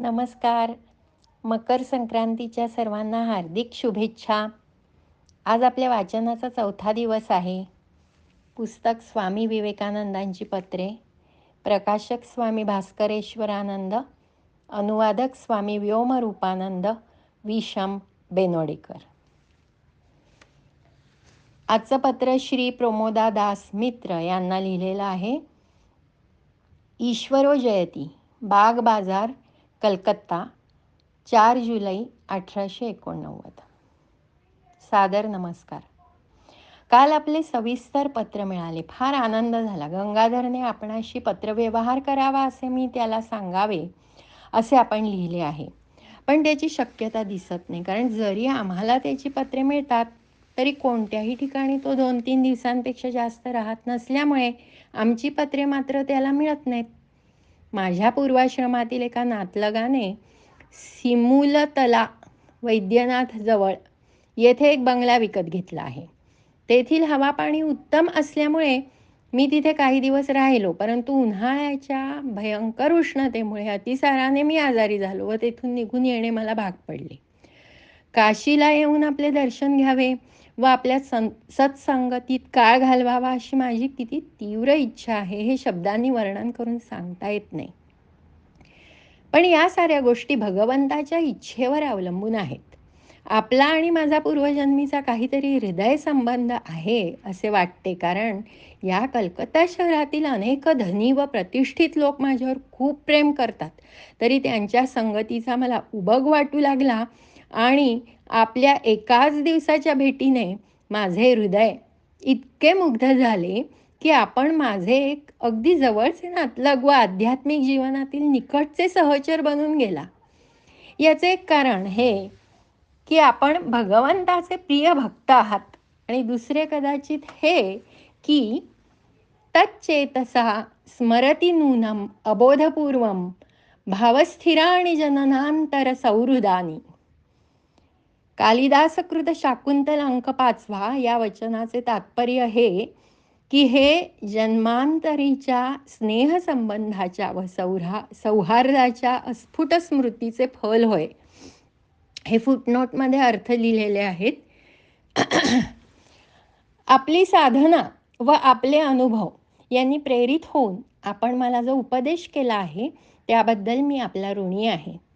नमस्कार. मकर संक्रांतीच्या सर्वांना हार्दिक शुभेच्छा. आज आपल्या वाचनाचा चौथा दिवस आहे. पुस्तक स्वामी विवेकानंदांची पत्रे प्रकाशक स्वामी भास्करेश्वरानंद अनुवादक स्वामी व्योमरूपानंद विषम बेनोडेकर. आजचं पत्र श्री प्रमोदा दास मित्र यांना लिहिलेलं आहे. ईश्वरो जयती बाग बाजार कलकत्ता चार जुलै अठराशे एकोणनव्वद. सादर नमस्कार. काल आपले सविस्तर पत्र मिळाले. फार आनंद झाला. गंगाधरने आपणाशी पत्रव्यवहार करावा असे मी त्याला सांगावे असे आपण लिहिले आहे. पण त्याची शक्यता दिसत नाही. कारण जरी आम्हाला त्याची पत्रे मिळतात तरी कोणत्याही ठिकाणी तो दोन तीन दिवसांपेक्षा जास्त राहत नसल्यामुळे आमची पत्रे मात्र त्याला मिळत नाहीत. माझ्या पूर्वाश्रमातील एका नातलगाने सिमुलतला वैद्यनाथजवळ येथे एक बंगला विकत घेतला आहे. तेथील हवा पाणी उत्तम असल्यामुळे मी तिथे काही दिवस राहिलो परंतु उन्हाळ्याच्या भयंकर उष्णतेमुळे अतिसाराने मी आजारी झालो व तेथून निघून येणे मला भाग पडले. काशीला येऊन आपले दर्शन घ्यावे व आपल्या सं सत्संगतीत काळ घालवावा अशी माझी किती तीव्र इच्छा आहे हे शब्दांनी वर्णन करून सांगता येत नाही. पण या साऱ्या गोष्टी भगवंताच्या इच्छेवर अवलंबून आहेत. आपला आणि माझा पूर्वजन्मीचा काहीतरी हृदय संबंध आहे असे वाटते कारण या कलकत्ता शहरातील अनेक धनी व प्रतिष्ठित लोक माझ्यावर खूप प्रेम करतात. तरी त्यांच्या संगतीचा मला उबग वाटू लागला आणि आपल्या एकाच दिवसाच्या भेटीने माझे हृदय इतके मुग्ध झाले की आपण माझे एक अगदी जवळचे नातलग व आध्यात्मिक जीवनातील निकटचे सहचर बनून गेला. याचे एक कारण हे की आपण भगवंताचे प्रिय भक्त आहात आणि दुसरे कदाचित हे की तच्चेतसा स्मरती नूनम अबोधपूर्वम भावस्थिरा आणि जननांतर सौहृदानी कालिदासकृत शाकुंतल अंक पाचवा या वचनाचे तात्पर्य हे की हे जन्मांतरीच्या स्नेहसंबंधाच्या व सौरा सौहार्दाच्या अस्फुट स्मृतीचे फल होय. हे फुटनोटमध्ये अर्थ लिहिलेले आहेत. आपली साधना व आपले अनुभव यांनी प्रेरित होऊन आपण मला जो उपदेश केला आहे त्याबद्दल मी आपला ऋणी आहे.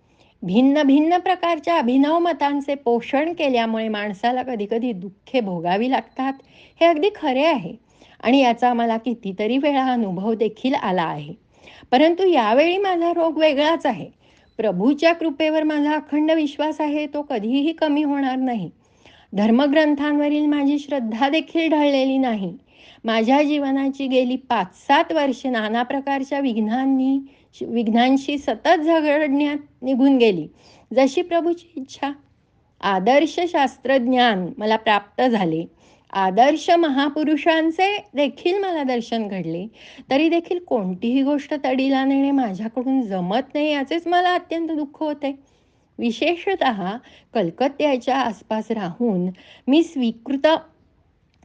भिन्न भिन्न प्रकारच्या अभिनव मतांचे पोषण केल्यामुळे माणसाला कधीकधी दुःखे भोगावी लागतात. हे अगदी खरे आहे आणि याचा मला कितीतरी वेळा अनुभव देखील आला आहे. परंतु यावेळी माझा रोग वेगळाच आहे. प्रभूच्या कृपेवर माझा अखंड विश्वास आहे तो कधीही कमी होणार नाही. धर्मग्रंथांवरील माझी श्रद्धा देखील ढळलेली नाही. माझ्या जीवनाची गेली पाच सात वर्षे नाना प्रकारच्या विघ्नांनी विघ्नांशी सतत झगडण्यात निघून गेली. जशी प्रभूची इच्छा आदर्श शास्त्रज्ञान मला प्राप्त झाले. आदर्श महापुरुषांचे देखील मला दर्शन घडले. तरी देखील कोणतीही गोष्ट तडीला नेणे माझ्याकडून जमत नाही याचेच मला अत्यंत दुःख होते. विशेषत कलकत्त्याच्या आसपास राहून मी स्वीकृत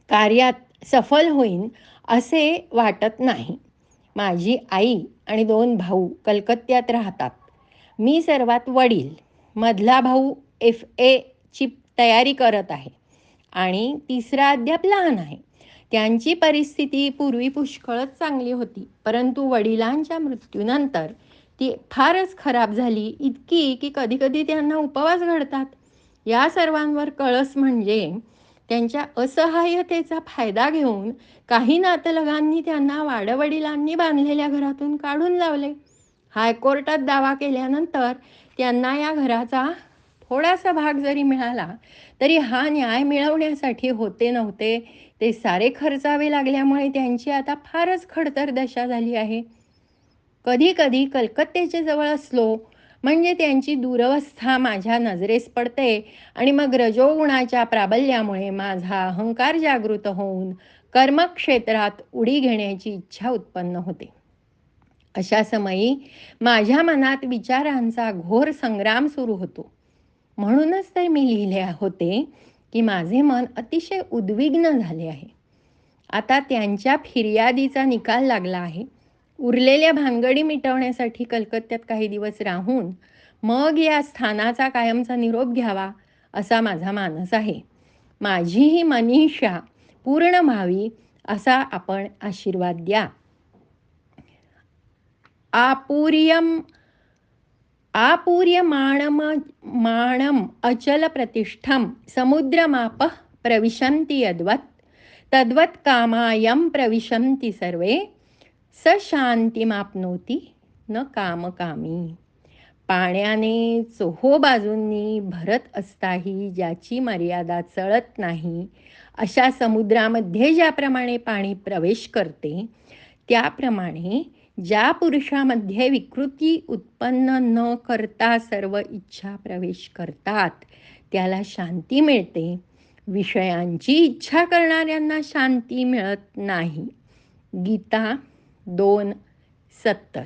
कार्यात सफल होईन असे वाटत नाही. माझी आई आणि दोन भाऊ कलकत्त्यात राहतात. मी सर्वात वडील. मधला भाऊ एफ एची तयारी करत आहे आणि तिसरा अद्याप लहान आहे. त्यांची परिस्थिती पूर्वी पुष्कळच चांगली होती परंतु वडिलांच्या मृत्यूनंतर ती फारच खराब झाली इतकी की कधीकधी त्यांना उपवास घडतात. या सर्वांवर कळस म्हणजे त्यांच्या असहाय्यतेचा फायदा घेऊन काही नातलगांनी त्यांना वाडवडिलांनी बांधलेल्या घरातून काढून लावले. हायकोर्टात दावा केल्यानंतर त्यांना या घराचा थोडासा भाग जरी मिळाला तरी हा न्याय मिळवण्यासाठी होते नव्हते. ते सारे खर्चावे लागल्यामुळे त्यांची आता फारच खडतर दशा झाली आहे. कधी कधी कलकत्तेच्या जवळ असलो म्हणजे त्यांची दुरवस्था माझ्या नजरेस पडते आणि मग रजोगुणाच्या प्राबल्यामुळे माझा अहंकार जागृत होऊन कर्मक्षेत्रात उडी घेण्याची इच्छा उत्पन्न होते. अशा समयी माझ्या मनात विचारांचा घोर संग्राम सुरू होतो. म्हणूनच तर मी लिहिले होते की माझे मन अतिशय उद्विग्न झाले आहे. आता त्यांच्या फिर्यादीचा निकाल लागला आहे. उरलेल्या भानगडी मिटवण्यासाठी कलकत्त्यात काही दिवस राहून मग या स्थानाचा कायमचा निरोप घ्यावा असा माझा मानस आहे. माझी ही मनीषा पूर्ण व्हावी असा आपण आशीर्वाद द्या. आपुर्यम आपूर्य माणम अचल प्रतिष्ठम समुद्रमाप प्रविशन्ति यद्वत् तद्वत् कामायम प्रविशन्ति सर्वे स शांतीमापनोती न कामकामी. पाण्याने चोहो बाजूंनी भरत असताही ज्याची मर्यादा चळत नाही अशा समुद्रामध्ये ज्याप्रमाणे पाणी प्रवेश करते त्याप्रमाणे ज्या पुरुषामध्ये विकृती उत्पन्न न करता सर्व इच्छा प्रवेश करतात त्याला शांती मिळते. विषयांची इच्छा करणाऱ्यांना शांती मिळत नाही. गीता दोन सत्तर.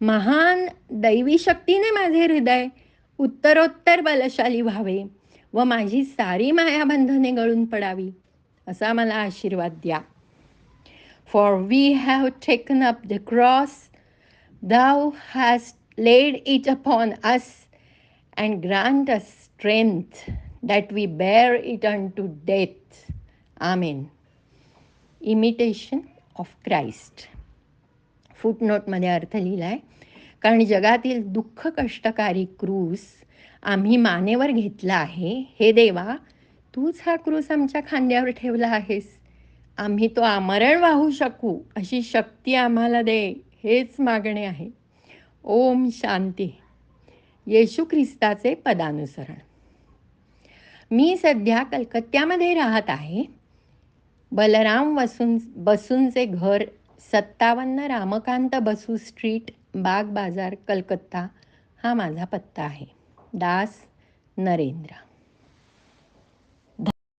महान दैवी शक्तीने माझे हृदय उत्तरोत्तर बलशाली व्हावे व माझी सारी मायाबंधने गळून पडावी असा मला आशीर्वाद द्या. For we have taken up the cross thou has laid it upon us and grant a strength that we bear it unto death amen imitation of Christ फुटनोटमध्ये अर्थ लिहिला आहे कारण जगातील दुःख कष्टकारी क्रूस आम्ही मानेवर घेतला आहे. हे देवा तूच हा क्रूस आमच्या खांद्यावर ठेवला आहेस. आम्ही तो आमरण वाहू शकू अशी शक्ती आम्हाला दे हेच मागणे आहे. ओम शांती. येशू ख्रिस्ताचे पदानुसरण. मी सध्या कलकत्त्यामध्ये राहत आहे. बलराम वसून बसूंचे घर सत्तावन्न रामकांत बसू स्ट्रीट बाग बाजार कलकत्ता हा माझा पत्ता आहे. दास नरेंद्र.